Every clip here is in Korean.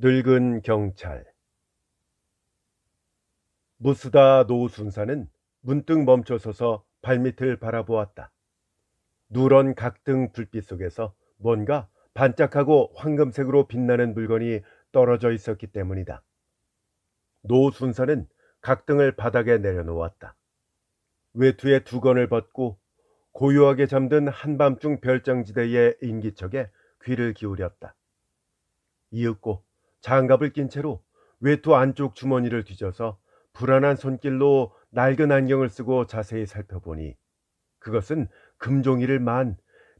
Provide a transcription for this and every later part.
늙은 경찰 무스다 노순사는 문득 멈춰서서 발밑을 바라보았다. 누런 각등 불빛 속에서 뭔가 반짝하고 황금색으로 빛나는 물건이 떨어져 있었기 때문이다. 노순사는 각등을 바닥에 내려놓았다. 외투에 두건을 벗고 고요하게 잠든 한밤중 별장지대의 인기척에 귀를 기울였다. 이윽고 장갑을 낀 채로 외투 안쪽 주머니를 뒤져서 불안한 손길로 낡은 안경을 쓰고 자세히 살펴보니 그것은 금종이를 만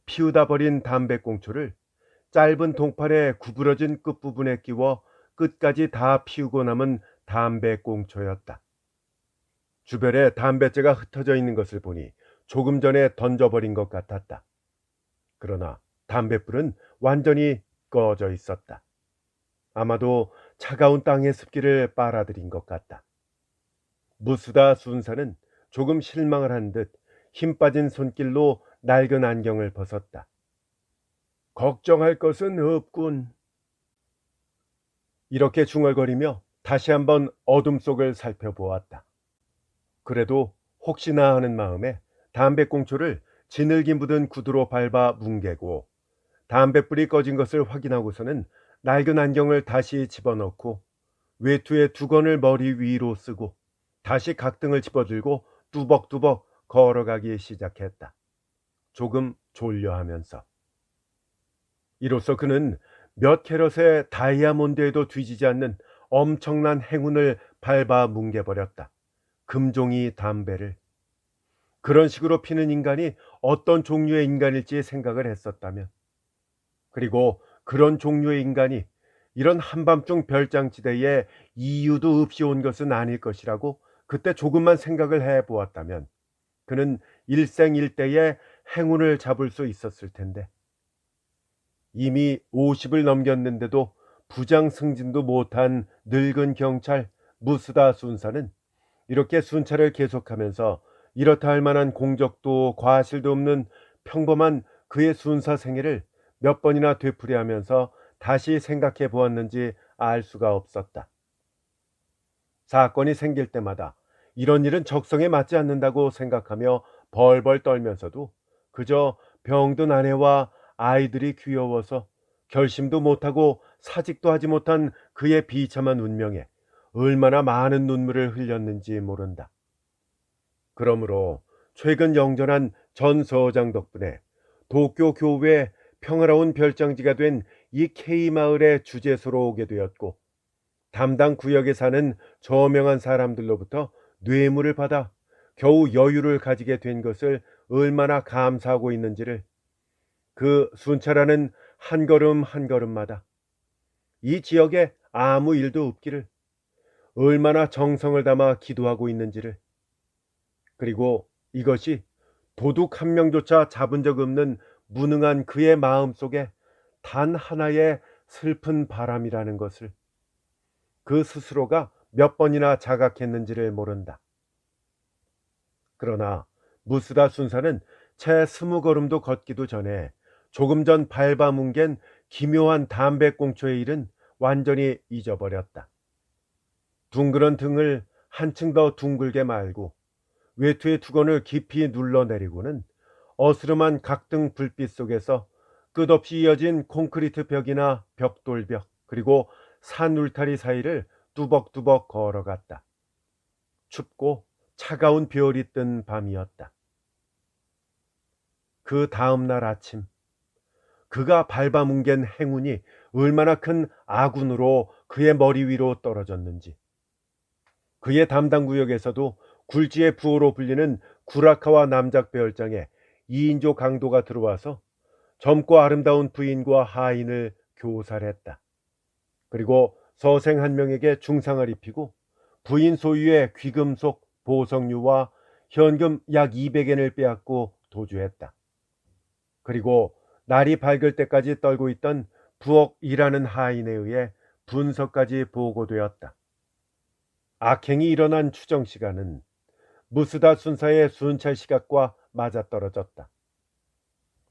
피우다 버린 담배꽁초를 짧은 동판에 구부러진 끝부분에 끼워 끝까지 다 피우고 남은 담배꽁초였다. 주변에 담배째가 흩어져 있는 것을 보니 조금 전에 던져버린 것 같았다. 그러나 담배불은 완전히 꺼져 있었다. 아마도 차가운 땅의 습기를 빨아들인 것 같다. 무수다 순사는 조금 실망을 한 듯 힘 빠진 손길로 낡은 안경을 벗었다. 걱정할 것은 없군. 이렇게 중얼거리며 다시 한번 어둠 속을 살펴보았다. 그래도 혹시나 하는 마음에 담배꽁초를 지늘기 묻은 구두로 밟아 뭉개고 담배불이 꺼진 것을 확인하고서는 낡은 안경을 다시 집어넣고 외투에 두건을 머리 위로 쓰고 다시 각등을 집어들고 뚜벅뚜벅 걸어가기 시작했다. 조금 졸려하면서. 이로써 그는 몇 캐럿의 다이아몬드에도 뒤지지 않는 엄청난 행운을 밟아 뭉개버렸다. 금종이 담배를. 그런 식으로 피는 인간이 어떤 종류의 인간일지 생각을 했었다면. 그리고 그런 종류의 인간이 이런 한밤중 별장지대에 이유도 없이 온 것은 아닐 것이라고 그때 조금만 생각을 해 보았다면 그는 일생일대의 행운을 잡을 수 있었을 텐데. 이미 50을 넘겼는데도 부장 승진도 못한 늙은 경찰 무스다 순사는 이렇게 순찰을 계속하면서 이렇다 할 만한 공적도 과실도 없는 평범한 그의 순사 생애를 몇 번이나 되풀이하면서 다시 생각해 보았는지 알 수가 없었다. 사건이 생길 때마다 이런 일은 적성에 맞지 않는다고 생각하며 벌벌 떨면서도 그저 병든 아내와 아이들이 귀여워서 결심도 못하고 사직도 하지 못한 그의 비참한 운명에 얼마나 많은 눈물을 흘렸는지 모른다. 그러므로 최근 영전한 전 서장 덕분에 도쿄 교회 평화로운 별장지가 된 이 K 마을의 주재소로 오게 되었고 담당 구역에 사는 저명한 사람들로부터 뇌물을 받아 겨우 여유를 가지게 된 것을 얼마나 감사하고 있는지를 그 순찰하는 한 걸음 한 걸음마다 이 지역에 아무 일도 없기를 얼마나 정성을 담아 기도하고 있는지를 그리고 이것이 도둑 한 명조차 잡은 적 없는 무능한 그의 마음 속에 단 하나의 슬픈 바람이라는 것을 그 스스로가 몇 번이나 자각했는지를 모른다. 그러나 무스다 순사는 채 스무 걸음도 걷기도 전에 조금 전 밟아 뭉갠 기묘한 담배꽁초의 일은 완전히 잊어버렸다. 둥그런 등을 한층 더 둥글게 말고 외투의 두건을 깊이 눌러내리고는 어스름한 각등 불빛 속에서 끝없이 이어진 콘크리트 벽이나 벽돌벽 그리고 산 울타리 사이를 뚜벅뚜벅 걸어갔다. 춥고 차가운 별이 뜬 밤이었다. 그 다음 날 아침 그가 밟아뭉갠 행운이 얼마나 큰 아군으로 그의 머리 위로 떨어졌는지 그의 담당 구역에서도 굴지의 부호로 불리는 구라카와 남작배열장에 2인조 강도가 들어와서 젊고 아름다운 부인과 하인을 교살했다. 그리고 서생 한 명에게 중상을 입히고 부인 소유의 귀금속 보석류와 현금 약 200엔을 빼앗고 도주했다. 그리고 날이 밝을 때까지 떨고 있던 부엌 일하는 하인에 의해 분석까지 보고되었다. 악행이 일어난 추정 시간은 무스다 순사의 순찰 시각과 맞아떨어졌다.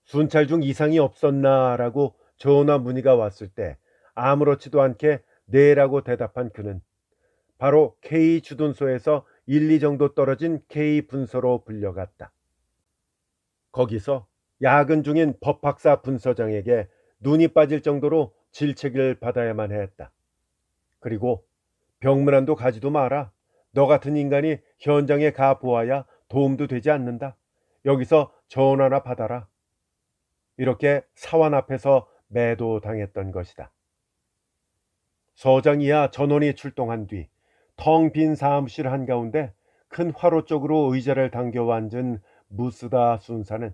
순찰 중 이상이 없었나라고 전화 문의가 왔을 때 아무렇지도 않게 네라고 대답한 그는 바로 K 주둔소에서 1, 2 정도 떨어진 K 분서로 불려갔다. 거기서 야근 중인 법학사 분서장에게 눈이 빠질 정도로 질책을 받아야만 했다. 그리고 병문안도 가지도 마라. 너 같은 인간이 현장에 가 보아야 도움도 되지 않는다. 여기서 전화나 받아라. 이렇게 사원 앞에서 매도당했던 것이다. 서장 이하 전원이 출동한 뒤 텅 빈 사무실 한가운데 큰 화로 쪽으로 의자를 당겨 앉은 무스다 순사는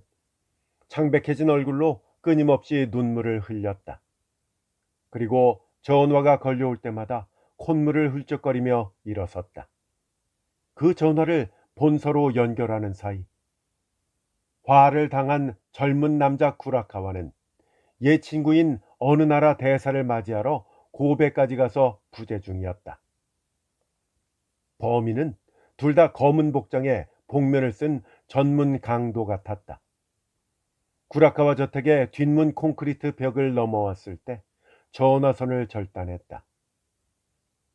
창백해진 얼굴로 끊임없이 눈물을 흘렸다. 그리고 전화가 걸려올 때마다 콧물을 훌쩍거리며 일어섰다. 그 전화를 본서로 연결하는 사이 화를 당한 젊은 남자 구라카와는 옛 친구인 어느 나라 대사를 맞이하러 고베까지 가서 부재 중이었다. 범인은 둘 다 검은 복장에 복면을 쓴 전문 강도 같았다. 구라카와 저택의 뒷문 콘크리트 벽을 넘어왔을 때 전화선을 절단했다.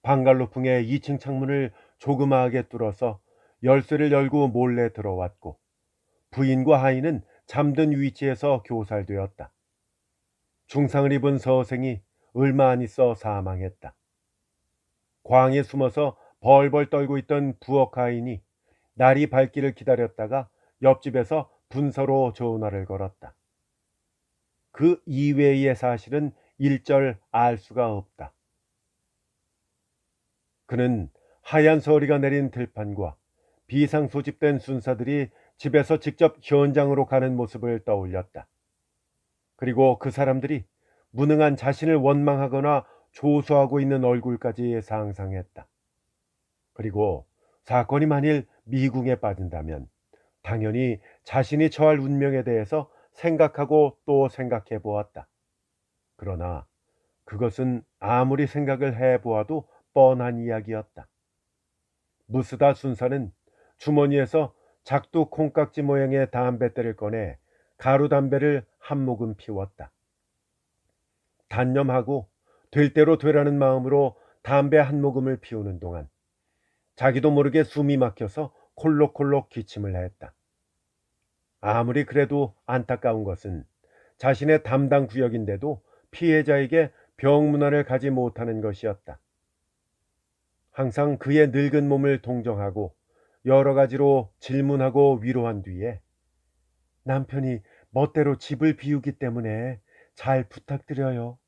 방갈로풍의 2층 창문을 조그마하게 뚫어서 열쇠를 열고 몰래 들어왔고 부인과 하인은 잠든 위치에서 교살되었다. 중상을 입은 서생이 얼마 안 있어 사망했다. 광에 숨어서 벌벌 떨고 있던 부엌 하인이 날이 밝기를 기다렸다가 옆집에서 분서로 전화를 걸었다. 그 이외의 사실은 일절 알 수가 없다. 그는 하얀 서리가 내린 들판과 비상 소집된 순사들이 집에서 직접 현장으로 가는 모습을 떠올렸다. 그리고 그 사람들이 무능한 자신을 원망하거나 조소하고 있는 얼굴까지 상상했다. 그리고 사건이 만일 미궁에 빠진다면 당연히 자신이 처할 운명에 대해서 생각하고 또 생각해 보았다. 그러나 그것은 아무리 생각을 해 보아도 뻔한 이야기였다. 무스다 순사는 주머니에서 작두 콩깍지 모양의 담뱃대를 꺼내 가루 담배를 한 모금 피웠다. 단념하고 될 대로 되라는 마음으로 담배 한 모금을 피우는 동안 자기도 모르게 숨이 막혀서 콜록콜록 기침을 했다. 아무리 그래도 안타까운 것은 자신의 담당 구역인데도 피해자에게 병문안을 가지 못하는 것이었다. 항상 그의 늙은 몸을 동정하고 여러 가지로 질문하고 위로한 뒤에 남편이 멋대로 집을 비우기 때문에 잘 부탁드려요.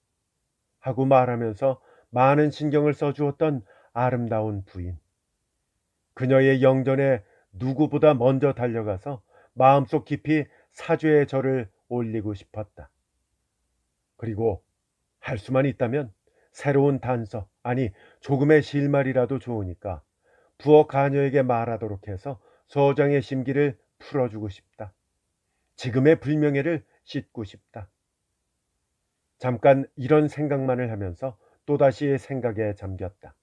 하고 말하면서 많은 신경을 써주었던 아름다운 부인. 그녀의 영전에 누구보다 먼저 달려가서 마음속 깊이 사죄의 절을 올리고 싶었다. 그리고 할 수만 있다면 새로운 단서, 아니 조금의 실말이라도 좋으니까 부엌 가녀에게 말하도록 해서 서장의 심기를 풀어주고 싶다. 지금의 불명예를 씻고 싶다. 잠깐 이런 생각만을 하면서 또다시 생각에 잠겼다.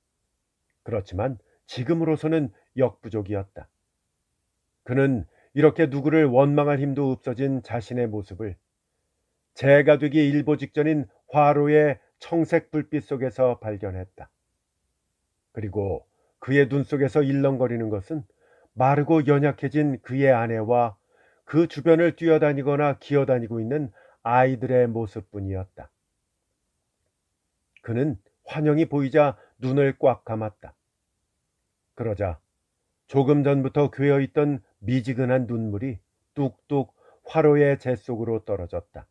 그렇지만 지금으로서는 역부족이었다. 그는 이렇게 누구를 원망할 힘도 없어진 자신의 모습을 재가 되기 일보 직전인 화로의 청색 불빛 속에서 발견했다. 그리고 그의 눈 속에서 일렁거리는 것은 마르고 연약해진 그의 아내와 그 주변을 뛰어다니거나 기어다니고 있는 아이들의 모습뿐이었다. 그는 환영이 보이자 눈을 꽉 감았다. 그러자 조금 전부터 괴어 있던 미지근한 눈물이 뚝뚝 화로의 재 속으로 떨어졌다.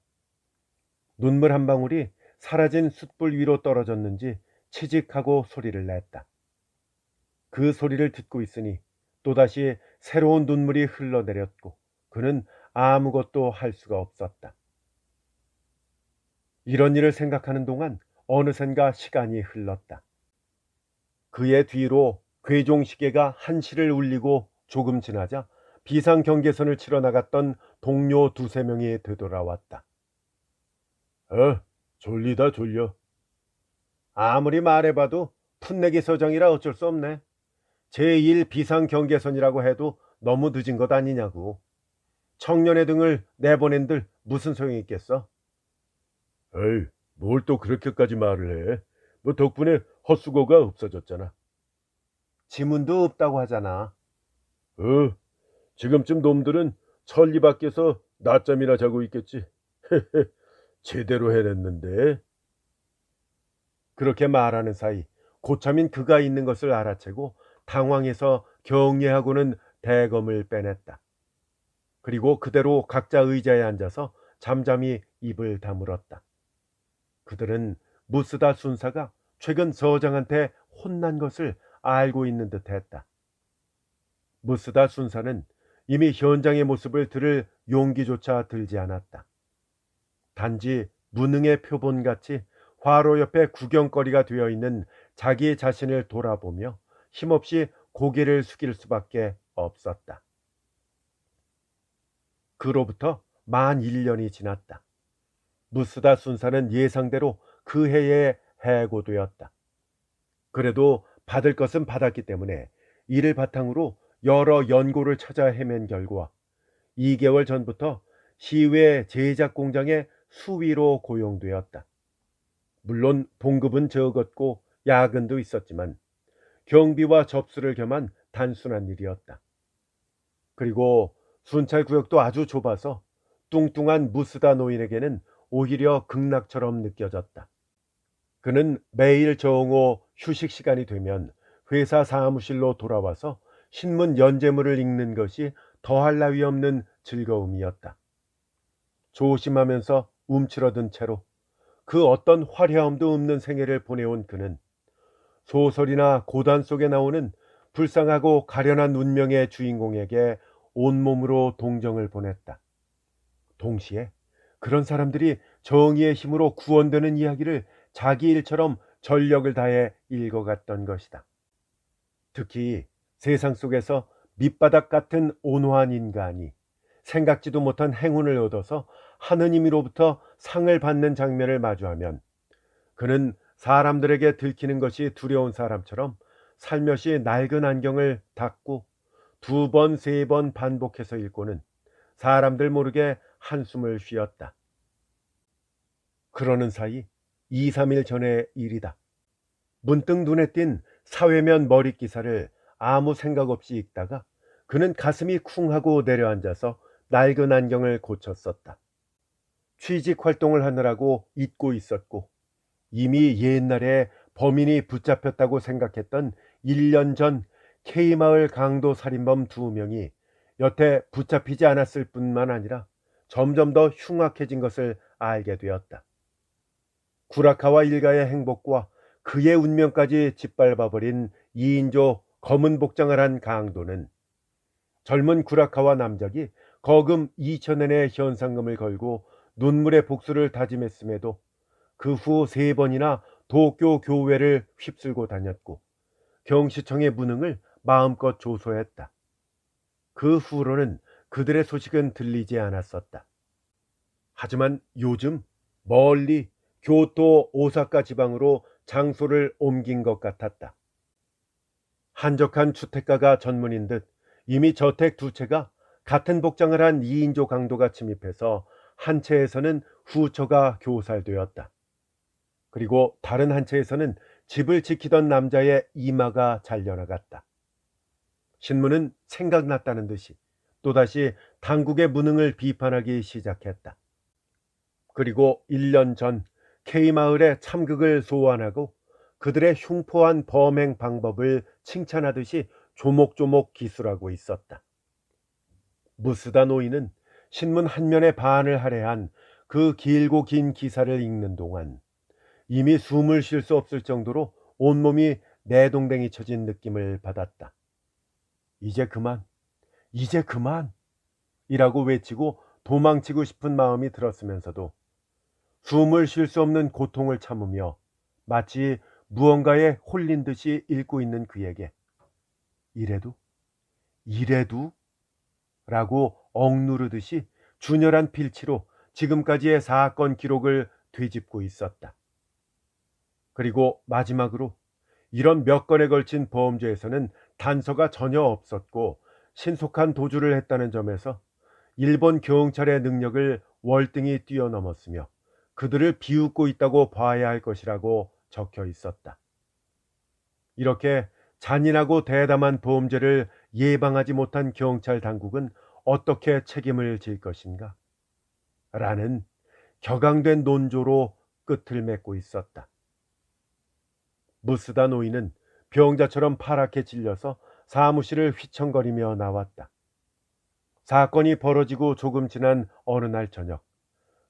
눈물 한 방울이 사라진 숯불 위로 떨어졌는지 치직하고 소리를 냈다. 그 소리를 듣고 있으니 또다시 새로운 눈물이 흘러내렸고 그는 아무것도 할 수가 없었다. 이런 일을 생각하는 동안 어느샌가 시간이 흘렀다. 그의 뒤로 괴종 시계가 한시를 울리고 조금 지나자 비상 경계선을 치러 나갔던 동료 두세 명이 되돌아왔다. 어, 졸리다 졸려. 아무리 말해봐도 풋내기 서장이라 어쩔 수 없네. 제1 비상 경계선이라고 해도 너무 늦은 것 아니냐고. 청년의 등을 내보낸들 무슨 소용이 있겠어? 에이, 뭘 또 그렇게까지 말을 해? 뭐 덕분에 헛수고가 없어졌잖아. 지문도 없다고 하잖아. 어, 지금쯤 놈들은 천리 밖에서 낮잠이나 자고 있겠지. 제대로 해냈는데. 그렇게 말하는 사이 고참인 그가 있는 것을 알아채고 당황해서 경례하고는 대검을 빼냈다. 그리고 그대로 각자 의자에 앉아서 잠잠히 입을 다물었다. 그들은 무스다 순사가 최근 서장한테 혼난 것을 알고 있는 듯 했다. 무스다 순사는 이미 현장의 모습을 들을 용기조차 들지 않았다. 단지 무능의 표본같이 화로 옆에 구경거리가 되어 있는 자기 자신을 돌아보며 힘없이 고개를 숙일 수밖에 없었다. 그로부터 만 1년이 지났다. 무스다 순사는 예상대로 그 해에 해고되었다. 그래도 받을 것은 받았기 때문에 이를 바탕으로 여러 연고를 찾아 헤맨 결과 2개월 전부터 시외 제작 공장의 수위로 고용되었다. 물론 봉급은 적었고 야근도 있었지만 경비와 접수를 겸한 단순한 일이었다. 그리고 순찰 구역도 아주 좁아서 뚱뚱한 무스다 노인에게는 오히려 극락처럼 느껴졌다. 그는 매일 정오 휴식 시간이 되면 회사 사무실로 돌아와서 신문 연재물을 읽는 것이 더할 나위 없는 즐거움이었다. 조심하면서 움츠러든 채로 그 어떤 화려함도 없는 생애를 보내온 그는 소설이나 고단 속에 나오는 불쌍하고 가련한 운명의 주인공에게 온몸으로 동정을 보냈다. 동시에 그런 사람들이 정의의 힘으로 구원되는 이야기를 자기 일처럼 전력을 다해 읽어갔던 것이다. 특히 세상 속에서 밑바닥 같은 온화한 인간이 생각지도 못한 행운을 얻어서 하느님으로부터 상을 받는 장면을 마주하면 그는 사람들에게 들키는 것이 두려운 사람처럼 살며시 낡은 안경을 닫고 두 번, 세 번 반복해서 읽고는 사람들 모르게 한숨을 쉬었다. 그러는 사이 2, 3일 전의 일이다. 문득 눈에 띈 사회면 머리 기사를 아무 생각 없이 읽다가 그는 가슴이 쿵 하고 내려앉아서 낡은 안경을 고쳤었다. 취직 활동을 하느라고 잊고 있었고 이미 옛날에 범인이 붙잡혔다고 생각했던 1년 전 K마을 강도 살인범 두 명이 여태 붙잡히지 않았을 뿐만 아니라 점점 더 흉악해진 것을 알게 되었다. 구라카와 일가의 행복과 그의 운명까지 짓밟아버린 2인조 검은 복장을 한 강도는 젊은 구라카와 남작이 거금 2천엔의 현상금을 걸고 눈물의 복수를 다짐했음에도 그 후 세 번이나 도쿄 교회를 휩쓸고 다녔고 경시청의 무능을 마음껏 조소했다. 그 후로는 그들의 소식은 들리지 않았었다. 하지만 요즘 멀리 교토 오사카 지방으로 장소를 옮긴 것 같았다. 한적한 주택가가 전문인 듯 이미 저택 두 채가 같은 복장을 한 2인조 강도가 침입해서 한 채에서는 후처가 교살되었다. 그리고 다른 한 채에서는 집을 지키던 남자의 이마가 잘려나갔다. 신문은 생각났다는 듯이 또다시 당국의 무능을 비판하기 시작했다. 그리고 1년 전 K마을의 참극을 소환하고 그들의 흉포한 범행 방법을 칭찬하듯이 조목조목 기술하고 있었다. 무스다 노인은 신문 한 면의 반을 할애한 그 길고 긴 기사를 읽는 동안 이미 숨을 쉴 수 없을 정도로 온몸이 내동댕이 쳐진 느낌을 받았다. 이제 그만, 이제 그만! 이라고 외치고 도망치고 싶은 마음이 들었으면서도 숨을 쉴 수 없는 고통을 참으며 마치 무언가에 홀린 듯이 읽고 있는 그에게 이래도? 이래도? 라고 억누르듯이 준열한 필치로 지금까지의 사건 기록을 되짚고 있었다. 그리고 마지막으로 이런 몇 건에 걸친 범죄에서는 단서가 전혀 없었고 신속한 도주를 했다는 점에서 일본 경찰의 능력을 월등히 뛰어넘었으며 그들을 비웃고 있다고 봐야 할 것이라고 적혀 있었다. 이렇게 잔인하고 대담한 보험죄를 예방하지 못한 경찰 당국은 어떻게 책임을 질 것인가? 라는 격앙된 논조로 끝을 맺고 있었다. 무스다 노인은 병자처럼 파랗게 질려서 사무실을 휘청거리며 나왔다. 사건이 벌어지고 조금 지난 어느 날 저녁,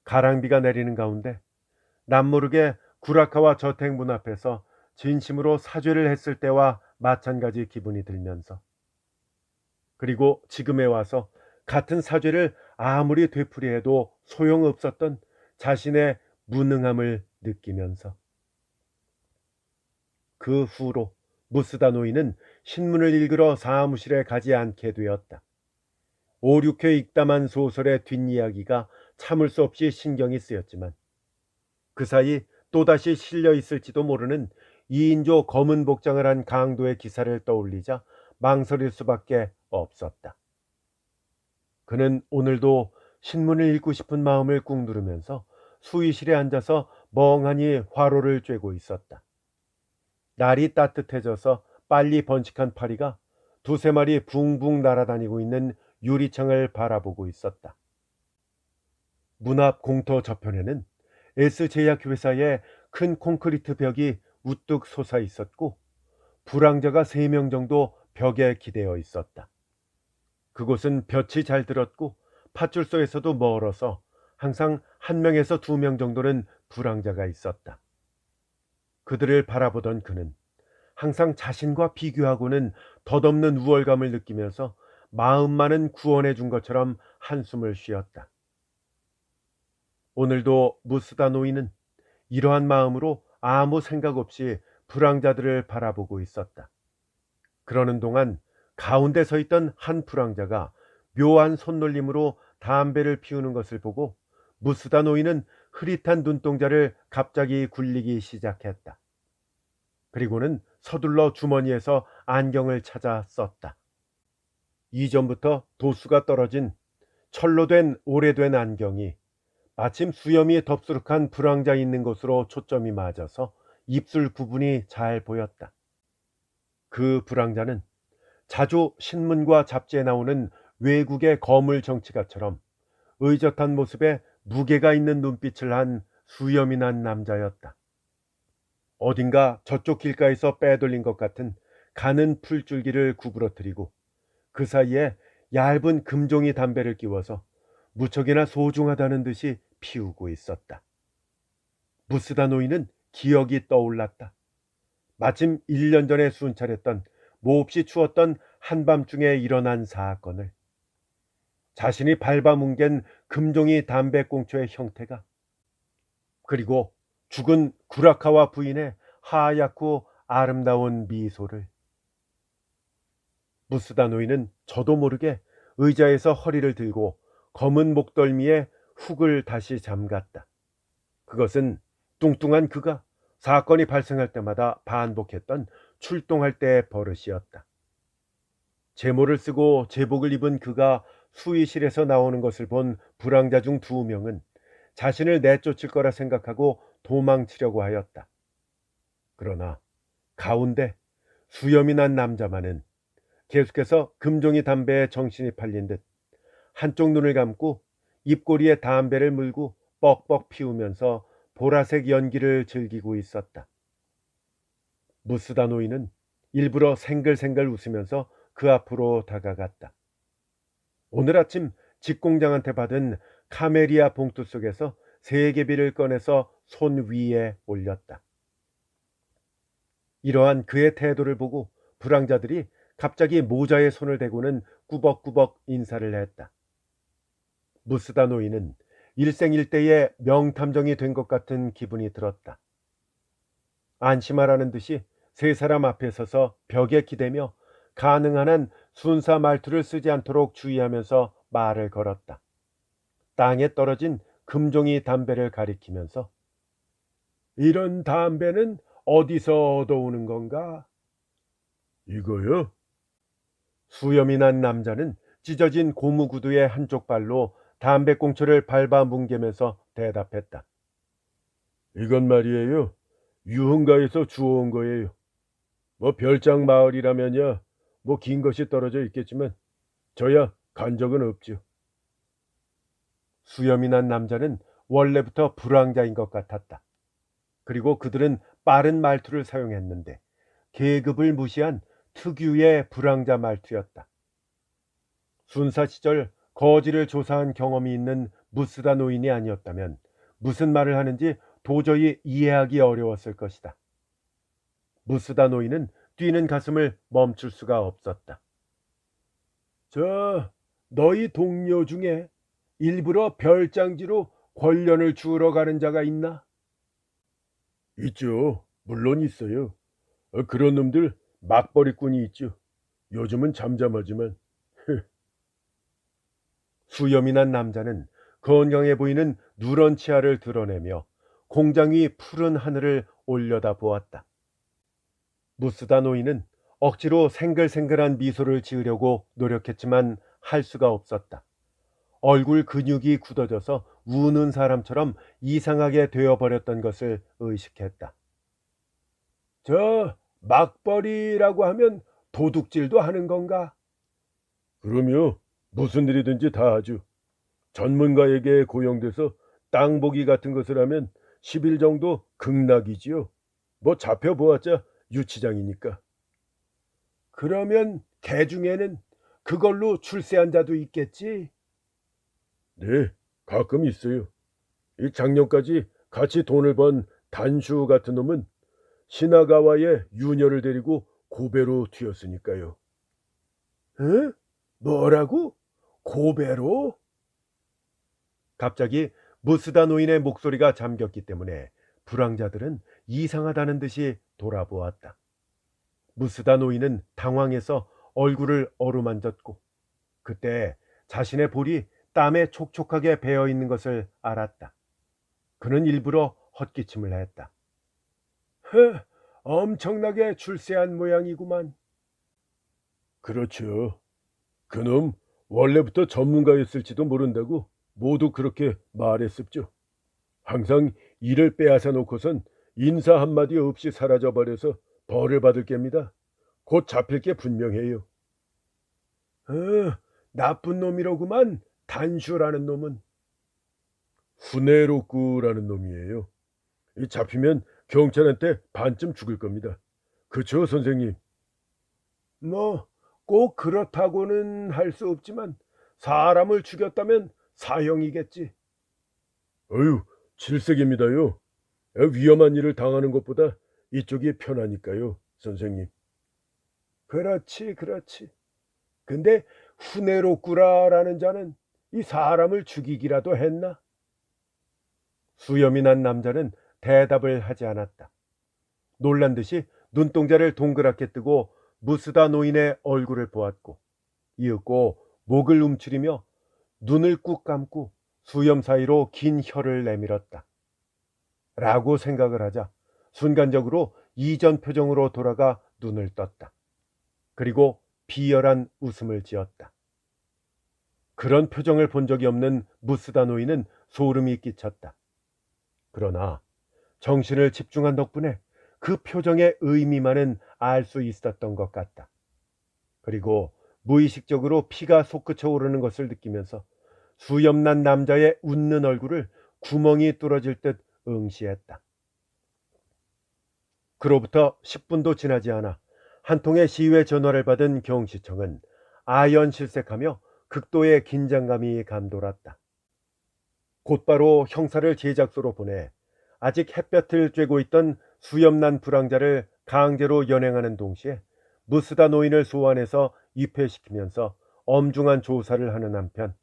가랑비가 내리는 가운데 남모르게 구라카와 저택 문 앞에서 진심으로 사죄를 했을 때와 마찬가지 기분이 들면서 그리고 지금에 와서 같은 사죄를 아무리 되풀이해도 소용없었던 자신의 무능함을 느끼면서 그 후로 무스다 노인은 신문을 읽으러 사무실에 가지 않게 되었다. 5, 6회 읽담한 소설의 뒷이야기가 참을 수 없이 신경이 쓰였지만 그 사이 또다시 실려 있을지도 모르는 2인조 검은 복장을 한 강도의 기사를 떠올리자 망설일 수밖에 없었다. 그는 오늘도 신문을 읽고 싶은 마음을 꾹 누르면서 수의실에 앉아서 멍하니 화로를 쬐고 있었다. 날이 따뜻해져서 빨리 번식한 파리가 두세 마리 붕붕 날아다니고 있는 유리창을 바라보고 있었다. 문 앞 공터 저편에는 S제약 회사의 큰 콘크리트 벽이 우뚝 솟아 있었고 불황자가 세 명 정도 벽에 기대어 있었다. 그곳은 볕이 잘 들었고 파출소에서도 멀어서 항상 한 명에서 두 명 정도는 불황자가 있었다. 그들을 바라보던 그는 항상 자신과 비교하고는 덧없는 우월감을 느끼면서 마음만은 구원해 준 것처럼 한숨을 쉬었다. 오늘도 무스다 노인은 이러한 마음으로 아무 생각 없이 불황자들을 바라보고 있었다. 그러는 동안 가운데 서 있던 한 불황자가 묘한 손놀림으로 담배를 피우는 것을 보고 무스다 노인은 흐릿한 눈동자를 갑자기 굴리기 시작했다. 그리고는 서둘러 주머니에서 안경을 찾아 썼다. 이전부터 도수가 떨어진 철로 된 오래된 안경이 마침 수염이 덥수룩한 불황자 있는 곳으로 초점이 맞아서 입술 구분이 잘 보였다. 그 불황자는 자주 신문과 잡지에 나오는 외국의 거물 정치가처럼 의젓한 모습에 무게가 있는 눈빛을 한 수염이 난 남자였다. 어딘가 저쪽 길가에서 빼돌린 것 같은 가는 풀줄기를 구부러뜨리고 그 사이에 얇은 금종이 담배를 끼워서 무척이나 소중하다는 듯이 피우고 있었다. 무스다 노인은 기억이 떠올랐다. 마침 1년 전에 순찰했던 몹시 추웠던 한밤중에 일어난 사건을 자신이 밟아뭉갠 금종이 담배꽁초의 형태가 그리고 죽은 구라카와 부인의 하얗고 아름다운 미소를 무스다 노인은 저도 모르게 의자에서 허리를 들고 검은 목덜미에 훅을 다시 잠갔다. 그것은 뚱뚱한 그가 사건이 발생할 때마다 반복했던 출동할 때의 버릇이었다. 제모를 쓰고 제복을 입은 그가 수의실에서 나오는 것을 본 불황자 중 두 명은 자신을 내쫓을 거라 생각하고 도망치려고 하였다. 그러나 가운데 수염이 난 남자만은 계속해서 금종이 담배에 정신이 팔린 듯 한쪽 눈을 감고 입꼬리에 담배를 물고 뻑뻑 피우면서 보라색 연기를 즐기고 있었다. 무스다 노인은 일부러 생글생글 웃으면서 그 앞으로 다가갔다. 오늘 아침 직공장한테 받은 카메리아 봉투 속에서 세계비를 꺼내서 손 위에 올렸다. 이러한 그의 태도를 보고 불황자들이 갑자기 모자에 손을 대고는 꾸벅꾸벅 인사를 했다. 무스다 노인은 일생일대의 명탐정이 된 것 같은 기분이 들었다. 안심하라는 듯이 세 사람 앞에 서서 벽에 기대며 가능한 한 순사 말투를 쓰지 않도록 주의하면서 말을 걸었다. 땅에 떨어진 금종이 담배를 가리키면서 이런 담배는 어디서 얻어오는 건가? 이거요? 수염이 난 남자는 찢어진 고무 구두의 한쪽 발로 담배꽁초를 밟아 뭉개면서 대답했다. 이건 말이에요. 유흥가에서 주워온 거예요. 뭐 별장 마을이라면야 뭐 긴 것이 떨어져 있겠지만 저야 간 적은 없죠. 수염이 난 남자는 원래부터 불황자인 것 같았다. 그리고 그들은 빠른 말투를 사용했는데 계급을 무시한 특유의 불황자 말투였다. 순사 시절 거지를 조사한 경험이 있는 무스다 노인이 아니었다면 무슨 말을 하는지 도저히 이해하기 어려웠을 것이다. 무스다 노인은 뛰는 가슴을 멈출 수가 없었다. 저 너희 동료 중에 일부러 별장지로 권련을 주우러 가는 자가 있나? 있죠. 물론 있어요. 어, 그런 놈들 막버리꾼이 있죠. 요즘은 잠잠하지만. 수염이 난 남자는 건강해 보이는 누런 치아를 드러내며 공장 위 푸른 하늘을 올려다 보았다. 무스다 노인은 억지로 생글생글한 미소를 지으려고 노력했지만 할 수가 없었다. 얼굴 근육이 굳어져서 우는 사람처럼 이상하게 되어버렸던 것을 의식했다. 저 막벌이라고 하면 도둑질도 하는 건가? 그럼요. 무슨 일이든지 다 하죠. 전문가에게 고용돼서 땅 보기 같은 것을 하면 10일 정도 극락이지요. 뭐 잡혀보았자 유치장이니까. 그러면 개 중에는 그걸로 출세한 자도 있겠지? 네, 가끔 있어요. 이 작년까지 같이 돈을 번 단슈 같은 놈은 시나가와의 유녀를 데리고 고베로 튀었으니까요. 에? 뭐라고? 고베로? 갑자기 무스다 노인의 목소리가 잠겼기 때문에 불황자들은 이상하다는 듯이 돌아보았다. 무스다 노인은 당황해서 얼굴을 어루만졌고 그때 자신의 볼이 땀에 촉촉하게 배어 있는 것을 알았다. 그는 일부러 헛기침을 했다. 흐, 엄청나게 출세한 모양이구만. 그렇죠. 그놈 원래부터 전문가였을지도 모른다고 모두 그렇게 말했습죠. 항상 일을 빼앗아 놓고선 인사 한마디 없이 사라져 버려서 벌을 받을 겁니다. 곧 잡힐 게 분명해요. 어, 나쁜 놈이로구만. 단슈라는 놈은. 후네로쿠라는 놈이에요. 이 잡히면 경찰한테 반쯤 죽을 겁니다. 그쵸, 선생님? 뭐, 꼭 그렇다고는 할 수 없지만, 사람을 죽였다면 사형이겠지. 어휴, 질색입니다요. 위험한 일을 당하는 것보다 이쪽이 편하니까요, 선생님. 그렇지, 그렇지. 근데 후네로꾸라라는 자는 이 사람을 죽이기라도 했나? 수염이 난 남자는 대답을 하지 않았다. 놀란 듯이 눈동자를 동그랗게 뜨고 무스다 노인의 얼굴을 보았고 이윽고 목을 움츠리며 눈을 꾹 감고 수염 사이로 긴 혀를 내밀었다. 라고 생각을 하자 순간적으로 이전 표정으로 돌아가 눈을 떴다. 그리고 비열한 웃음을 지었다. 그런 표정을 본 적이 없는 무스다 노인은 소름이 끼쳤다. 그러나 정신을 집중한 덕분에 그 표정의 의미만은 알 수 있었던 것 같다. 그리고 무의식적으로 피가 솟구쳐 오르는 것을 느끼면서 수염난 남자의 웃는 얼굴을 구멍이 뚫어질 듯 응시했다. 그로부터 10분도 지나지 않아 한 통의 시외 전화를 받은 경시청은 아연실색하며 극도의 긴장감이 감돌았다. 곧바로 형사를 제작소로 보내 아직 햇볕을 쬐고 있던 수염난 불황자를 강제로 연행하는 동시에 무스다 노인을 소환해서 입회시키면서 엄중한 조사를 하는 한편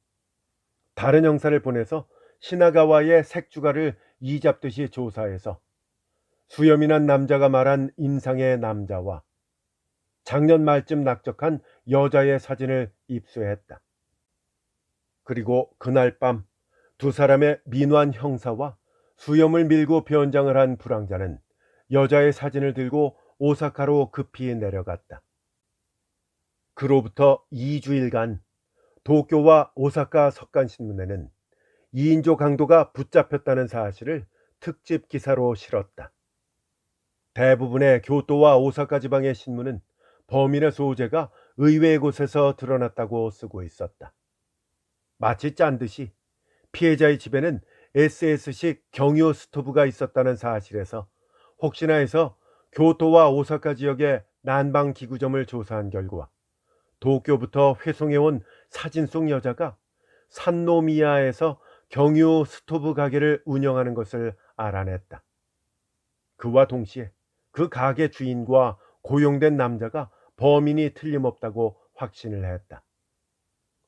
다른 형사를 보내서 시나가와의 색주가를 이잡듯이 조사해서 수염이 난 남자가 말한 인상의 남자와 작년 말쯤 낙적한 여자의 사진을 입수했다. 그리고 그날 밤 두 사람의 민환 형사와 수염을 밀고 변장을 한 불황자는 여자의 사진을 들고 오사카로 급히 내려갔다. 그로부터 2주일간 도쿄와 오사카 석간신문에는 2인조 강도가 붙잡혔다는 사실을 특집 기사로 실었다. 대부분의 교토와 오사카 지방의 신문은 범인의 소재가 의외의 곳에서 드러났다고 쓰고 있었다. 마치 짠 듯이 피해자의 집에는 SS식 경유 스토브가 있었다는 사실에서 혹시나 해서 교토와 오사카 지역의 난방 기구점을 조사한 결과 도쿄부터 회송해온 사진 속 여자가 산노미야에서 경유 스토브 가게를 운영하는 것을 알아냈다. 그와 동시에 그 가게 주인과 고용된 남자가 범인이 틀림없다고 확신을 했다.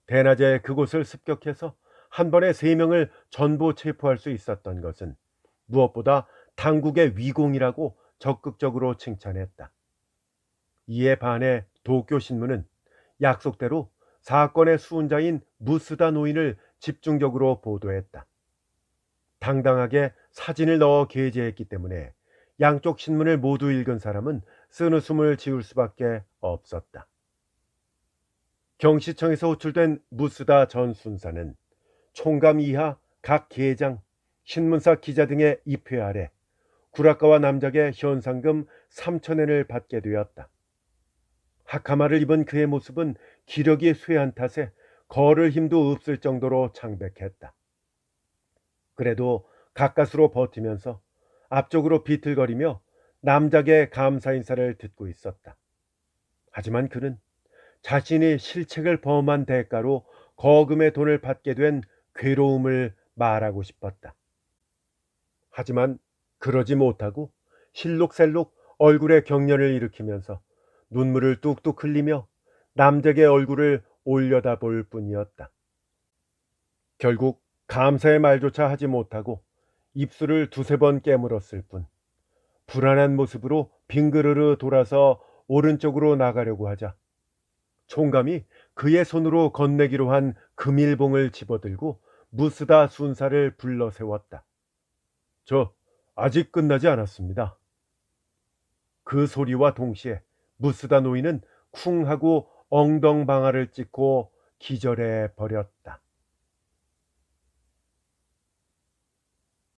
대낮에 그곳을 습격해서 한 번에 세 명을 전부 체포할 수 있었던 것은 무엇보다 당국의 위공이라고 적극적으로 칭찬했다. 이에 반해 도쿄 신문은 약속대로 사건의 수훈자인 무스다 노인을 집중적으로 보도했다. 당당하게 사진을 넣어 게재했기 때문에 양쪽 신문을 모두 읽은 사람은 쓴 웃음을 지을 수밖에 없었다. 경시청에서 호출된 무스다 전 순사는 총감 이하 각 계장, 신문사 기자 등의 입회 아래 구라카와 남작의 현상금 3천엔을 받게 되었다. 하카마를 입은 그의 모습은 기력이 쇠한 탓에 걸을 힘도 없을 정도로 창백했다. 그래도 가까스로 버티면서 앞쪽으로 비틀거리며 남작의 감사 인사를 듣고 있었다. 하지만 그는 자신이 실책을 범한 대가로 거금의 돈을 받게 된 괴로움을 말하고 싶었다. 하지만 그러지 못하고 실룩셀룩 얼굴에 경련을 일으키면서 눈물을 뚝뚝 흘리며 남작의 얼굴을 올려다볼 뿐이었다. 결국 감사의 말조차 하지 못하고 입술을 두세 번 깨물었을 뿐 불안한 모습으로 빙그르르 돌아서 오른쪽으로 나가려고 하자 총감이 그의 손으로 건네기로 한 금일봉을 집어들고 무스다 순사를 불러 세웠다. 저 아직 끝나지 않았습니다. 그 소리와 동시에 무스다 노인은 쿵 하고 엉덩방아를 찍고 기절해 버렸다.